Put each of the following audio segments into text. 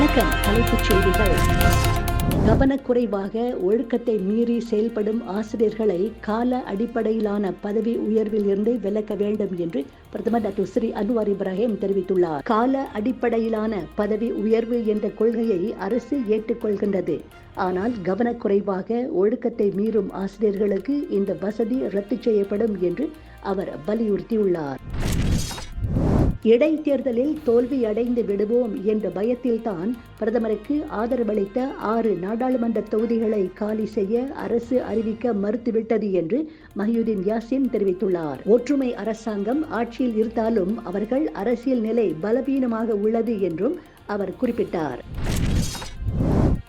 வணக்கம் தலைப்புச் செய்திகள். கவனக்குறைவாக ஒழுக்கத்தை மீறி செயல்படும் ஆசிரியர்களை கால அடிப்படையிலான பதவி உயர்வில் இருந்து விலக்க வேண்டும் என்று பிரதமர் டாக்டர் ஸ்ரீ அன்வார் இப்ராஹிம் தெரிவித்துள்ளார். கால அடிப்படையிலான பதவி உயர்வு என்ற கொள்கையை அரசு ஏற்றுக்கொள்கின்றது. ஆனால் கவனக்குறைவாக ஒழுக்கத்தை மீறும் ஆசிரியர்களுக்கு இந்த வசதி ரத்து செய்யப்படும் என்று அவர் வலியுறுத்தியுள்ளார். இடைத்தேர்தலில் தோல்வியடைந்து விடுவோம் என்ற பயத்தில்தான் பிரதமருக்கு ஆதரவளித்த ஆறு நாடாளுமன்ற தொகுதிகளை காலி செய்ய அரசு அறிவிக்க மறுத்துவிட்டது என்று மஹியுதீன் யாசின் தெரிவித்துள்ளார். ஒற்றுமை அரசாங்கம் ஆட்சியில் இருந்தாலும் அவர்கள் அரசியல் நிலை பலவீனமாக உள்ளது என்றும் அவர் குறிப்பிட்டார்.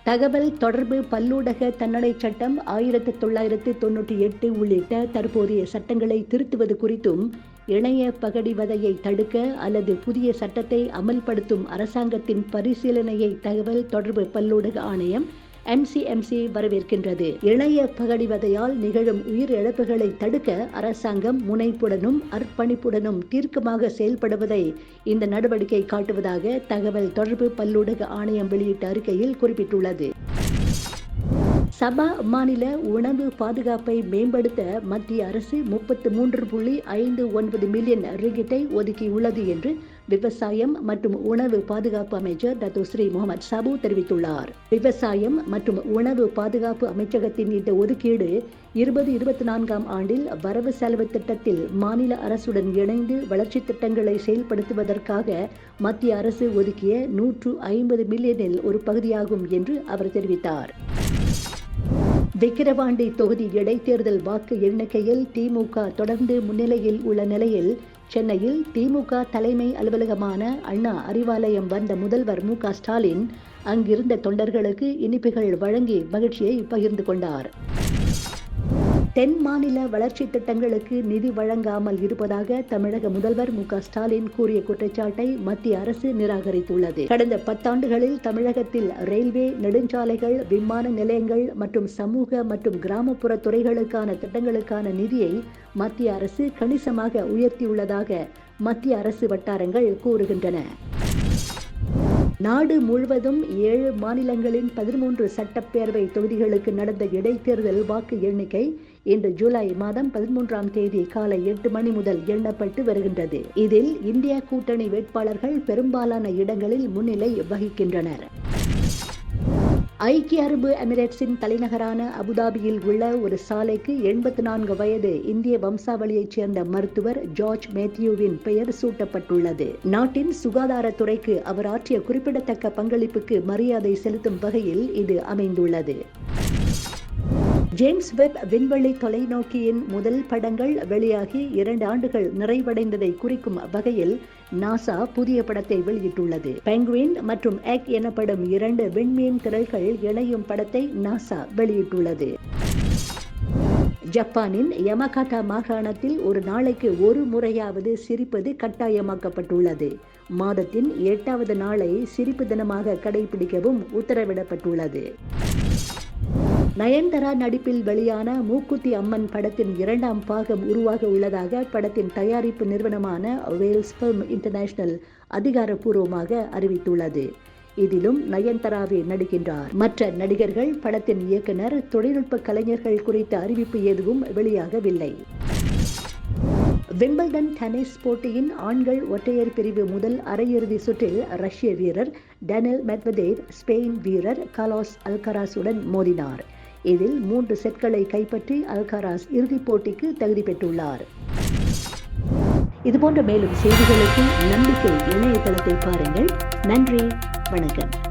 தகவல் தொடர்பு பல்லூடக தன்னடை சட்டம் ஆயிரத்தி தொள்ளாயிரத்து தொன்னூற்றி எட்டு உள்ளிட்ட தற்போதைய சட்டங்களை திருத்துவது குறித்தும் இணைய பகடிவதையை தடுக்க அல்லது புதிய சட்டத்தை அமல்படுத்தும் அரசாங்கத்தின் பரிசீலனையை தகவல் தொடர்பு பல்லூடக ஆணையம் எம்சிஎம்சி வரவேற்கின்றது. இணைய பகடிவதையால் நிகழும் உயிர் இழப்புகளை தடுக்க அரசாங்கம் முனைப்புடனும் அர்ப்பணிப்புடனும் தீர்க்கமாக செயல்படுவதை இந்த நடவடிக்கை காட்டுவதாக தகவல் தொடர்பு பல்லூடக ஆணையம் வெளியிட்ட அறிக்கையில் குறிப்பிட்டுள்ளது. சபா மாநில உணவு பாதுகாப்பை மேம்படுத்த மத்திய அரசு முப்பத்து மூன்று புள்ளி ஐந்து ஒன்பது மில்லியன் ரிகிட்டை ஒதுக்கியுள்ளது என்று விவசாயம் மற்றும் உணவு பாதுகாப்பு அமைச்சர் டத்து ஸ்ரீ முகமது சபு தெரிவித்துள்ளார். விவசாயம் மற்றும் உணவு பாதுகாப்பு அமைச்சகத்தின் இந்த ஒதுக்கீடு இருபது இருபத்தி நான்காம் ஆண்டில் வரவு செலவு திட்டத்தில் மாநில அரசுடன் இணைந்து வளர்ச்சி திட்டங்களை செயல்படுத்துவதற்காக மத்திய அரசு ஒதுக்கிய நூற்று ஐம்பது மில்லியனில் ஒரு பகுதியாகும் என்று அவர் தெரிவித்தார். விக்கிரவாண்டி தொகுதி இடைத்தேர்தல் வாக்கு எண்ணிக்கையில் திமுக தொடர்ந்து முன்னிலையில் உள்ள நிலையில் சென்னையில் திமுக தலைமை அலுவலகமான அண்ணா அறிவாலயம் வந்த முதல்வர் மு ஸ்டாலின் அங்கிருந்த தொண்டர்களுக்கு இனிப்புகள் வழங்கி மகிழ்ச்சியை பகிர்ந்து கொண்டார். தென் மாநில வளர்ச்சி திட்டங்களுக்கு நிதி வழங்காமல் இருப்பதாக தமிழக முதல்வர் மு ஸ்டாலின் கூறிய குற்றச்சாட்டை மத்திய அரசு நிராகரித்துள்ளது. கடந்த பத்தாண்டுகளில் தமிழகத்தில் ரயில்வே நெடுஞ்சாலைகள் விமான நிலையங்கள் மற்றும் சமூக மற்றும் கிராமப்புற துறைகளுக்கான திட்டங்களுக்கான நிதியை மத்திய அரசு கணிசமாக உயர்த்தியுள்ளதாக மத்திய அரசு வட்டாரங்கள் கூறுகின்றன. நாடு முழுவதும் ஏழு மாநிலங்களின் பதிமூன்று சட்டப்பேரவை தொகுதிகளுக்கு நடந்த இடைத்தேர்தல் வாக்கு எண்ணிக்கை இன்று ஜூலை மாதம் பதிமூன்றாம் தேதி காலை எட்டு மணி முதல் எண்ணப்பட்டு வருகின்றது. இதில் இந்திய கூட்டணி வேட்பாளர்கள் பெரும்பாலான இடங்களில் முன்னிலை வகிக்கின்றனர். ஐக்கிய அரபு எமிரேட்ஸின் தலைநகரான அபுதாபியில் உள்ள ஒரு சாலைக்கு எண்பத்தி நான்கு வயது இந்திய வம்சாவளியைச் சேர்ந்த மருத்துவர் ஜார்ஜ் மேத்யூவின் பெயர் சூட்டப்பட்டுள்ளது. நாட்டின் சுகாதாரத்துறைக்கு அவர் ஆற்றிய குறிப்பிடத்தக்க பங்களிப்புக்கு மரியாதை செலுத்தும் வகையில் இது அமைந்துள்ளது. ஜேம்ஸ் வெப் விண்வெளி தொலைநோக்கியின் முதல் படங்கள் வெளியாகி இரண்டு ஆண்டுகள் நிறைவடைந்ததை குறிக்கும் வகையில் நாசா புதிய படத்தை வெளியிட்டுள்ளது. பெங்குவின் மற்றும் எக் எனப்படும் இரண்டு விண்மீன் திரள்கள் இணையும் படத்தை நாசா வெளியிட்டுள்ளது. ஜப்பானின் யமகாட்டா மாகாணத்தில் ஒரு நாளைக்கு ஒரு முறையாவது சிரிப்பது கட்டாயமாக்கப்பட்டுள்ளது. மாதத்தின் எட்டாவது நாளை சிரிப்பு தினமாக கடைபிடிக்கவும் உத்தரவிடப்பட்டுள்ளது. நயன்தரா நடிப்பில் வெளியான மூக்குத்தி அம்மன் படத்தின் இரண்டாம் பாகம் உருவாக உள்ளதாக படத்தின் தயாரிப்பு நிறுவனமான வேல்ஸ் ஃபில்ம் இன்டர்நேஷனல் அதிகாரப்பூர்வமாக அறிவித்துள்ளது. இதிலும் நயன்தராவே நடிக்கின்றார். மற்ற நடிகர்கள் படத்தின் இயக்குனர் தொழில்நுட்ப கலைஞர்கள் குறித்த அறிவிப்பு எதுவும் வெளியாகவில்லை. விம்பிள்டன் டென்னிஸ் போட்டியின் ஆண்கள் ஒற்றையர் பிரிவு முதல் அரையிறுதி சுற்றில் ரஷ்ய வீரர் டேனில் மெத்வதேவ் ஸ்பெயின் வீரர் கலாஸ் அல்கராஸுடன் மோதினார். இதில் மூன்று செட்களை கைப்பற்றி அல்காராஸ் இறுதிப் போட்டிக்கு தகுதி பெற்றுள்ளார். இதுபோன்ற மேலும் செய்திகளுக்கு நம்பிக்கை இணையதளத்தை பாருங்கள். நன்றி வணக்கம்.